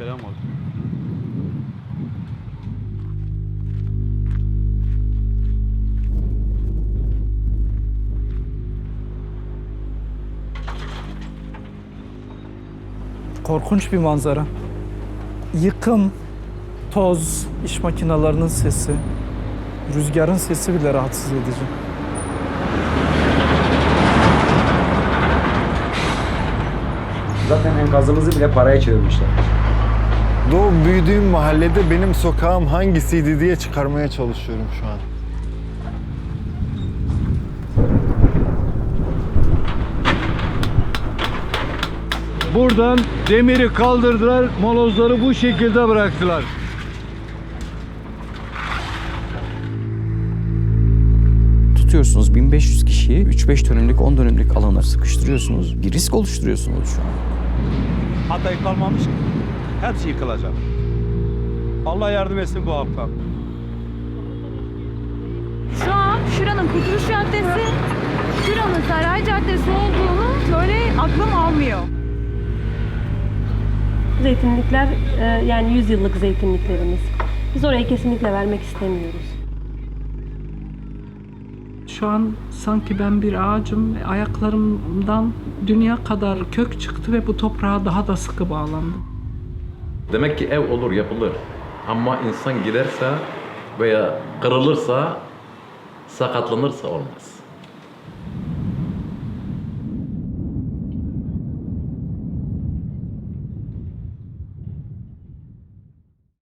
Selam olsun. Korkunç bir manzara. Yıkım, toz, iş makinelerinin sesi, rüzgarın sesi bile rahatsız edici. Zaten enkazımızı bile paraya çevirmişler. Doğup büyüdüğüm mahallede benim sokağım hangisiydi diye çıkarmaya çalışıyorum şu an. Buradan demiri kaldırdılar, molozları bu şekilde bıraktılar. Tutuyorsunuz 1500 kişiyi 3-5 dönümlük 10 dönümlük alana sıkıştırıyorsunuz. Bir risk oluşturuyorsunuz şu an. Hatay kalmamış ki. Hepsi yıkılacak. Allah yardım etsin bu halka. Şu an şuranın Kurtuluş Caddesi, şuranın Saray Caddesi olduğunu böyle aklım almıyor. Zeytinlikler e, yani 100 yıllık zeytinliklerimiz. Biz orayı kesinlikle vermek istemiyoruz. Şu an sanki ben bir ağacım ve ayaklarımdan dünya kadar kök çıktı ve bu toprağa daha da sıkı bağlandım. Demek ki ev olur, yapılır. Ama insan giderse veya kırılırsa, sakatlanırsa olmaz.